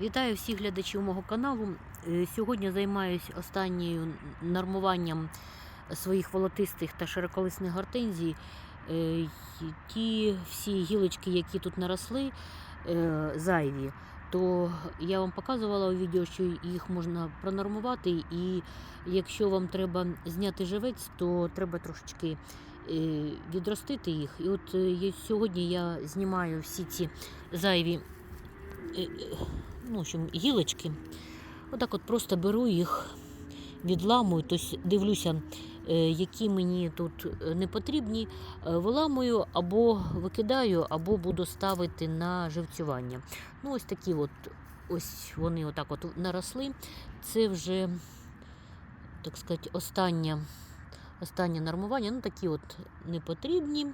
Вітаю всіх глядачів мого каналу. Е, Сьогодні займаюся останнім нормуванням своїх волотистих та широколисних гортензій. Е, Ті всі гілочки, які тут наросли, е, зайві, то я вам показувала у відео, що їх можна пронормувати. І якщо вам треба зняти живець, то треба трошечки відростити їх. І от сьогодні я знімаю всі ці зайві ну, общем, гілочки. Отак от просто беру їх, відламую, тобто дивлюся, е, які мені тут е, не потрібні, е, виламую або викидаю, або буду ставити на живцювання. Ну, ось такі от, ось вони отак от наросли. Це вже, так сказати, останнє, останнє нормування. Ну, такі от непотрібні.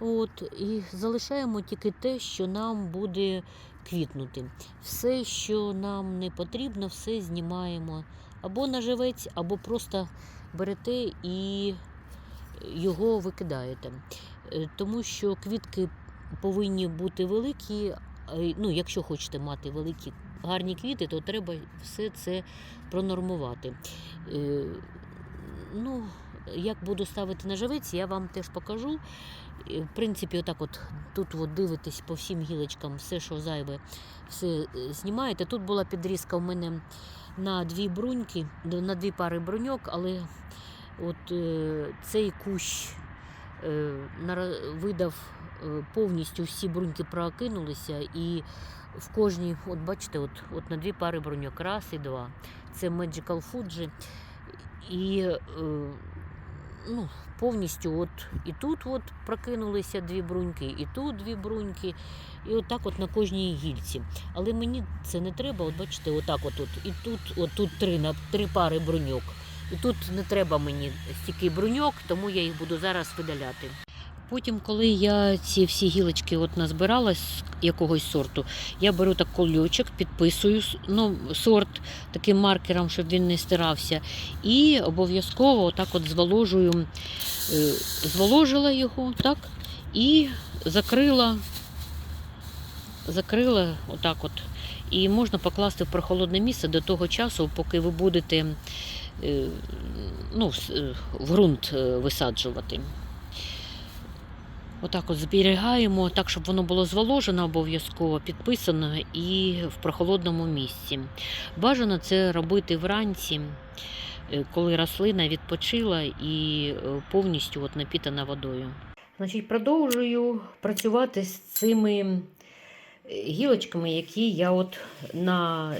От, і залишаємо тільки те, що нам буде квітнути. Все, що нам не потрібно, все знімаємо або на живець, або просто берете і його викидаєте. Е, Тому що квітки повинні бути великі. е, Ну, якщо хочете мати великі гарні квіти, то треба все це пронормувати. Е, Ну, як буду ставити на живець, я вам теж покажу. В принципі, отак от тут от дивитесь по всім гілочкам, все, що зайве, все е, знімаєте. Тут була підрізка в мене на дві бруньки, на дві пари бруньок, але от е, цей кущ е, видав е, повністю всі бруньки прокинулися, і в кожній, от бачите, от, от на дві пари бруньок, раз і два. Це Magical Fuji. І е, ну, повністю от і тут от прокинулися дві бруньки, і тут дві бруньки, і отак от на кожній гільці. Але мені це не треба, от бачите, отак от, от і тут, от тут три, на, три пари бруньок. І тут не треба мені стільки бруньок, тому я їх буду зараз видаляти. Потім, коли я ці всі гілочки от назбирала з якогось сорту, я беру так кольочок, підписую ну, сорт таким маркером, щоб він не стирався. І обов'язково отак от зволожую, е, зволожила його, так, і закрила, закрила отак от. І можна покласти в прохолодне місце до того часу, поки ви будете е, ну, е, в ґрунт висаджувати. Отак от зберігаємо, так, щоб воно було зволожено обов'язково, підписано і в прохолодному місці. Бажано це робити вранці, е, коли рослина відпочила і е, повністю от напітана водою. Значить, продовжую працювати з цими е, гілочками, які я от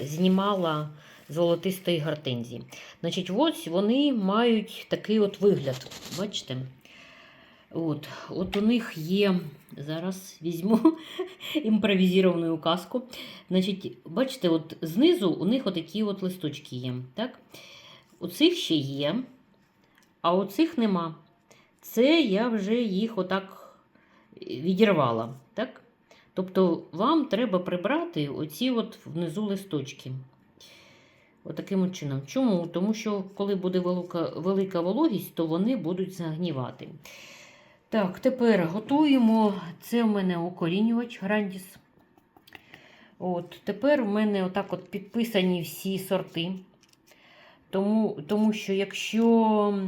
знімала з золотистої гортензії. Значить, ось вони мають такий от вигляд. Бачите? От, от у них є, зараз візьму імпровізовану указку. Значить, бачите, от знизу у них отакі от листочки є. Так? У цих ще є, а у цих нема. Це я вже їх отак відірвала. Так? Тобто вам треба прибрати оці от внизу листочки. Отаким от чином. Чому? Тому що коли буде велика, велика вологість, то вони будуть загнівати. Так, тепер готуємо. Це в мене укорінювач Грандіс. От, Тепер в мене отак от підписані всі сорти. Тому, тому що якщо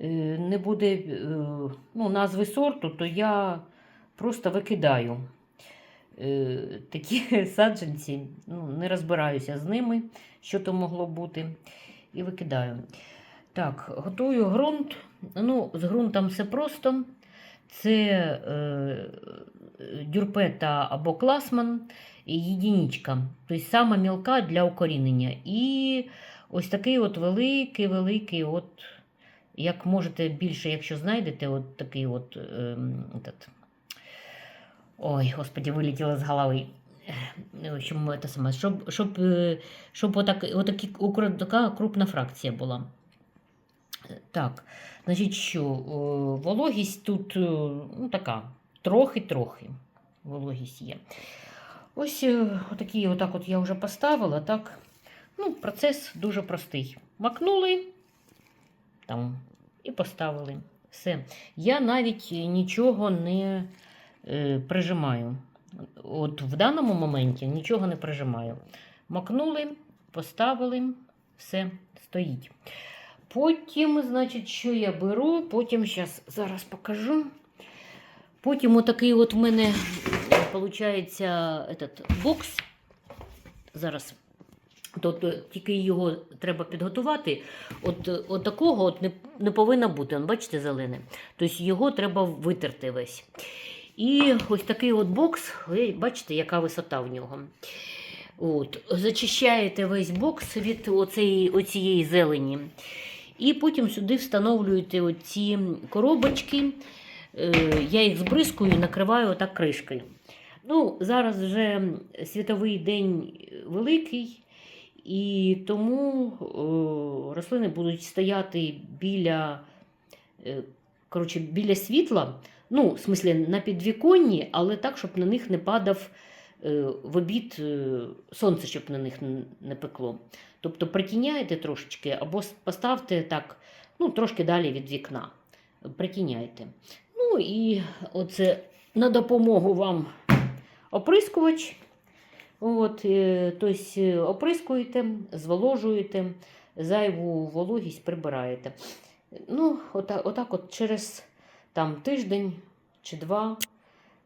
е, не буде е, ну, назви сорту, то я просто викидаю е, такі саджанці, ну, не розбираюся з ними, що то могло бути, і викидаю. Так, готую ґрунт. Ну, з ґрунтом все просто. Це е, дюрпета або класман і єдиничка. Тобто сама мілка для укорінення. І ось такий от великий-великий, от, як можете більше, якщо знайдете, от такий от. Е, этот. Ой, господи, вилетіло з голови. В общем, саме, щоб, щоб, е, щоб отак, отакі, така крупна фракція була. Так, значить, що вологість тут е, ну, така, трохи-трохи вологість є. Ось е, отакі, отак от я вже поставила. так. Ну, Процес дуже простий. Макнули там, і поставили. Все. Я навіть нічого не е, прижимаю. От в даному моменті нічого не прижимаю. Макнули, поставили, все стоїть. Потім, значить, що я беру, потім щас, зараз покажу. Потім отакий от в мене виходить этот бокс. Зараз е, тільки його треба підготувати. От, е, от такого от не, не повинно бути. Он, бачите, зелене. Тобто його треба витерти весь. І ось такий от бокс, ви бачите, яка висота в нього. От, зачищаєте весь бокс від оцеї, оцієї зелені. І потім сюди встановлюєте оці коробочки. Е, Я їх збризкую і накриваю отак кришкою. Ну, зараз вже світовий день великий, і тому рослини будуть стояти біля, е, коротше, біля світла, ну, в смислі, на підвіконні, але так, щоб на них не падав е, в обід е, сонце, щоб на них не пекло. Тобто притіняйте трошечки або поставте так, ну, трошки далі від вікна. Притіняйте. Ну і оце на допомогу вам оприскувач. От, е, тобто е, оприскуєте, зволожуєте, зайву вологість прибираєте. Ну, отак, отак от через там, тиждень чи два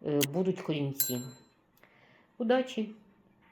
е, будуть корінці. Удачі!